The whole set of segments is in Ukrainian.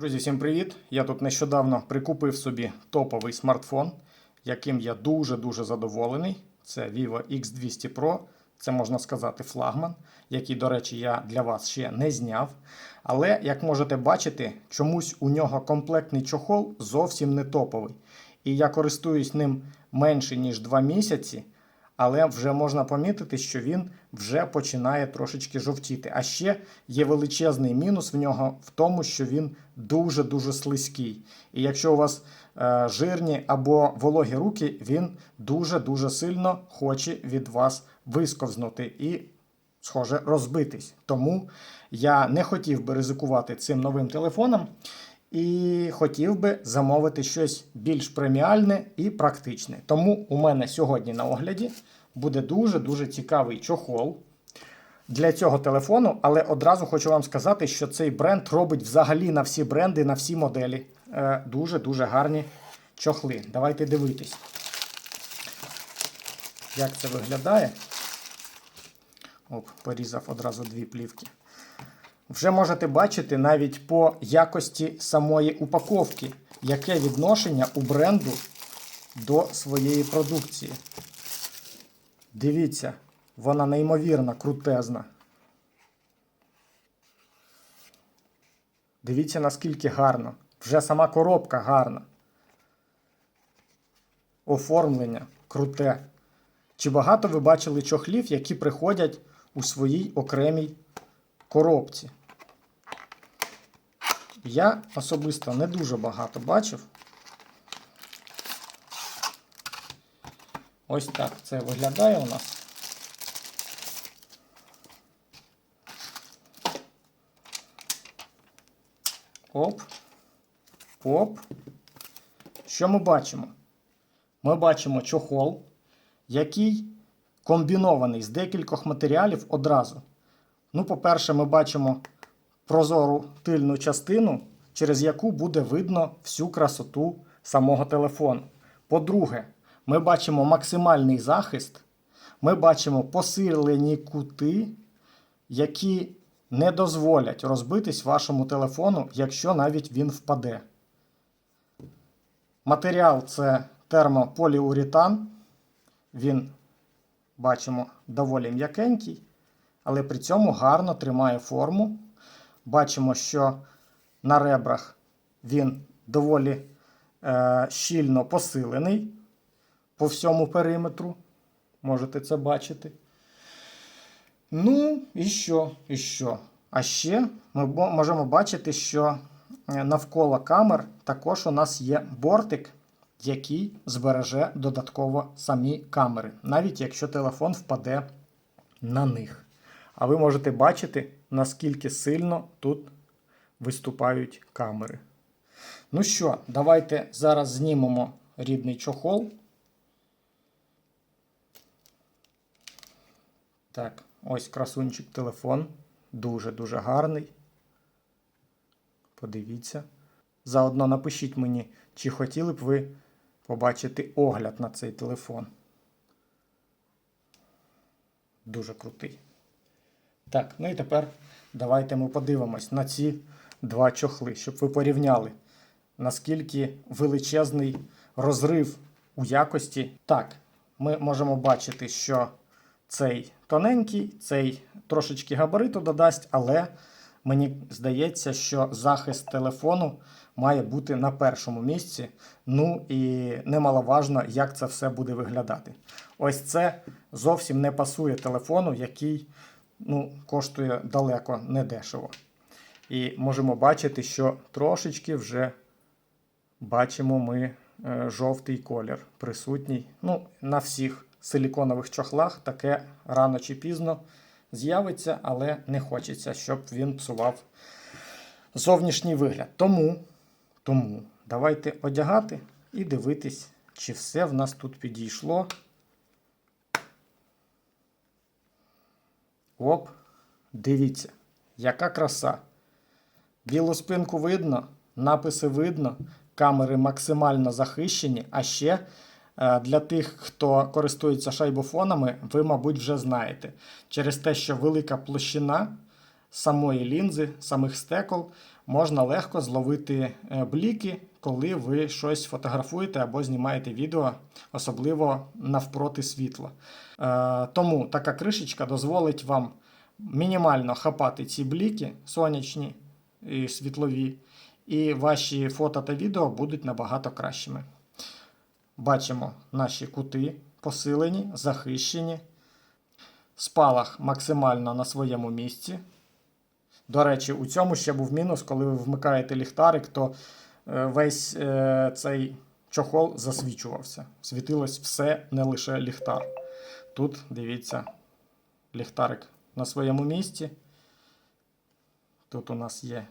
Друзі, всім привіт! Я тут нещодавно прикупив собі топовий смартфон, яким я дуже-дуже задоволений. Це Vivo X200 Pro. Це можна сказати флагман, який, до речі, я для вас ще не зняв. Але, як можете бачити, чомусь у нього комплектний чохол зовсім не топовий. І я користуюсь ним менше, ніж 2 місяці. Але вже можна помітити, що він вже починає трошечки жовтіти. А ще є величезний мінус в нього в тому, що він дуже-дуже слизький. І якщо у вас е, жирні або вологі руки, він дуже-дуже сильно хоче від вас висковзнути і, схоже, розбитись. Тому я не хотів би ризикувати цим новим телефоном. І хотів би замовити щось більш преміальне і практичне. Тому у мене сьогодні на огляді буде дуже-дуже цікавий чохол для цього телефону. Але одразу хочу вам сказати, що цей бренд робить взагалі на всі бренди, на всі моделі. Дуже-дуже гарні чохли. Давайте дивитись, як це виглядає. Оп, порізав одразу дві плівки. Вже можете бачити навіть по якості самої упаковки, яке відношення у бренду до своєї продукції. Дивіться, вона неймовірно крутезна. Дивіться, наскільки гарно. Вже сама коробка гарна. Оформлення круте. Чи багато ви бачили чохлів, які приходять у своїй окремій коробці? Я особисто не дуже багато бачив. Ось так це виглядає у нас. Оп. Оп. Що ми бачимо? Ми бачимо чохол, який комбінований з декількох матеріалів одразу. Ну, по-перше, ми бачимо прозору тильну частину, через яку буде видно всю красоту самого телефону. По-друге, ми бачимо максимальний захист, ми бачимо посилені кути, які не дозволять розбитись вашому телефону, якщо навіть він впаде. Матеріал це термополіуретан. Він, бачимо, доволі м'якенький, але при цьому гарно тримає форму. Бачимо, що на ребрах він доволі е, щільно посилений по всьому периметру. Можете це бачити. Ну, і що? І що? А ще ми можемо бачити, що навколо камер також у нас є бортик, який збереже додатково самі камери, навіть якщо телефон впаде на них. А ви можете бачити, наскільки сильно тут виступають камери. Ну що, давайте зараз знімемо рідний чохол. Так, ось красунчик телефон. Дуже-дуже гарний. Подивіться. Заодно напишіть мені, чи хотіли б ви побачити огляд на цей телефон. Дуже крутий. Так, ну і тепер давайте ми подивимось на ці два чохли, щоб ви порівняли, наскільки величезний розрив у якості. Так, ми можемо бачити, що цей тоненький, цей трошечки габариту додасть, але мені здається, що захист телефону має бути на першому місці. Ну і немаловажно, як це все буде виглядати. Ось це зовсім не пасує телефону, який ну, коштує далеко не дешево. І можемо бачити, що трошечки вже бачимо ми е, жовтий колір присутній. Ну, на всіх силіконових чохлах таке рано чи пізно з'явиться, але не хочеться, щоб він псував зовнішній вигляд. Тому, тому давайте одягати і дивитись, чи все в нас тут підійшло. Оп, дивіться, яка краса. Білу спинку видно, написи видно, камери максимально захищені, а ще е, для тих, хто користується шайбофонами, ви, мабуть, вже знаєте. Через те, що велика площина самої лінзи, самих стекол можна легко зловити е, бліки, коли ви щось фотографуєте або знімаєте відео, особливо навпроти світла. Е, Тому така кришечка дозволить вам мінімально хапати ці бліки сонячні і світлові, і ваші фото та відео будуть набагато кращими. Бачимо наші кути посилені, захищені. Спалах максимально на своєму місці. До речі, у цьому ще був мінус, коли ви вмикаєте ліхтарик, то весь е, цей чохол засвічувався. Світилось все, не лише ліхтар. Тут, дивіться, ліхтарик на своєму місці. Тут у нас є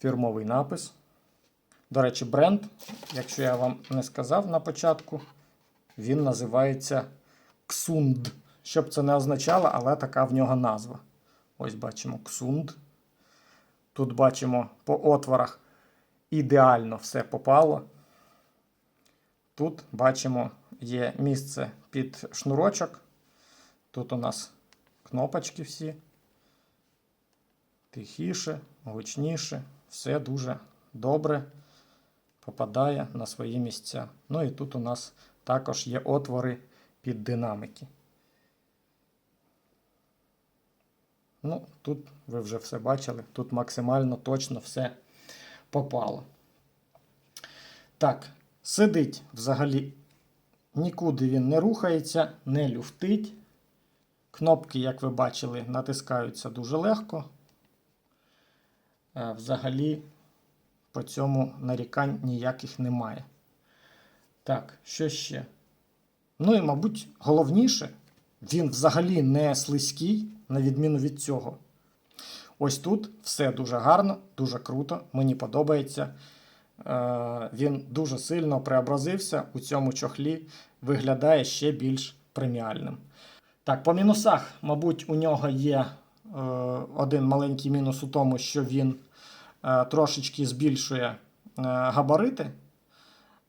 фірмовий напис. До речі, бренд, якщо я вам не сказав на початку, він називається Ксунд. Що б це не означало, але така в нього назва. Ось бачимо Ксунд. Тут бачимо по отворах ідеально все попало. Тут бачимо є місце під шнурочок. Тут у нас кнопочки всі. Тихіше, гучніше, все дуже добре попадає на свої місця. Ну і тут у нас також є отвори під динамики. Ну, тут ви вже все бачили, тут максимально точно все попало. Так, сидить взагалі нікуди він не рухається, не люфтить. Кнопки, як ви бачили, натискаються дуже легко. Е, Взагалі по цьому нарікань ніяких немає. Так, що ще? Ну і, мабуть, головніше, він взагалі не слизький, на відміну від цього. Ось тут все дуже гарно, дуже круто, мені подобається. Е, Він дуже сильно преобразився у цьому чохлі, виглядає ще більш преміальним. Так, по мінусах, мабуть, у нього є е, один маленький мінус у тому, що він е, трошечки збільшує габарити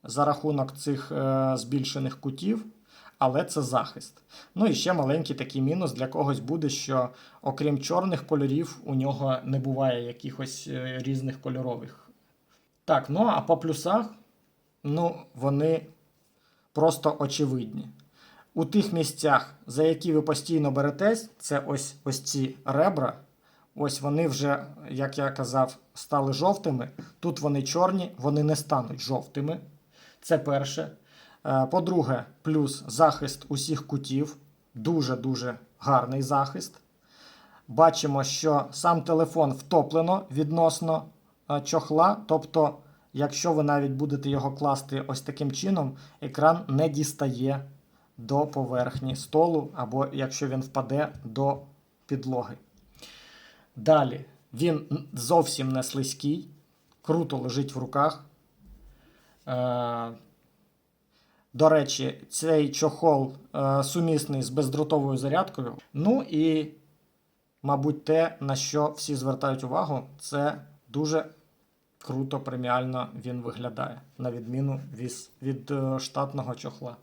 за рахунок цих збільшених кутів, але це захист. Ну і ще маленький такий мінус для когось буде, що окрім чорних кольорів, у нього не буває якихось е, різних кольорових. Так, ну а по плюсах, ну, вони просто очевидні. У тих місцях, за які ви постійно беретесь, це ось ось ці ребра. Ось вони вже, як я казав, стали жовтими. Тут вони чорні, вони не стануть жовтими. Це перше. Е, По-друге, плюс захист усіх кутів. Дуже-дуже гарний захист. Бачимо, що сам телефон втоплено відносно е, чохла. Тобто, якщо ви навіть будете його класти ось таким чином, екран не дістає до поверхні столу, або якщо він впаде до підлоги. Далі, він зовсім не слизький, круто лежить в руках. До речі, цей чохол е, сумісний з бездротовою зарядкою. Ну і, мабуть, те, на що всі звертають увагу, це дуже круто, преміально він виглядає, на відміну від, від е, штатного чохла.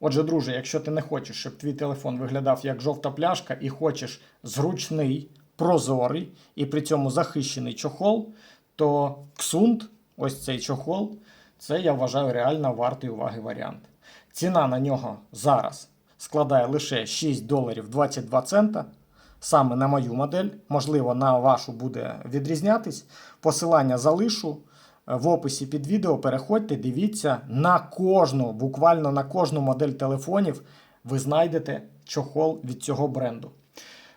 Отже, друже, якщо ти не хочеш, щоб твій телефон виглядав як жовта пляшка, і хочеш зручний, прозорий і при цьому захищений чохол, то Xund, ось цей чохол, це я вважаю реально вартий уваги варіант. Ціна на нього зараз складає лише 6 доларів 22 цента. Саме на мою модель, можливо, на вашу буде відрізнятись. Посилання залишу в описі під відео. Переходьте, дивіться на кожну, буквально на кожну модель телефонів ви знайдете чохол від цього бренду.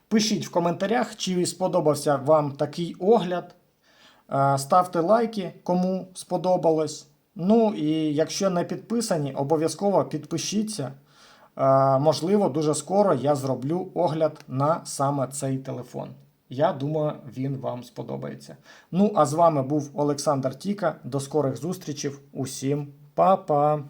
Пишіть в коментарях, чи сподобався вам такий огляд. Е, Ставте лайки, кому сподобалось. Ну і якщо не підписані, обов'язково підпишіться. Е, Можливо, дуже скоро я зроблю огляд на саме цей телефон. Я думаю, він вам сподобається. Ну, а з вами був Олександр Тіка. До скорих зустрічей. Усім па-па!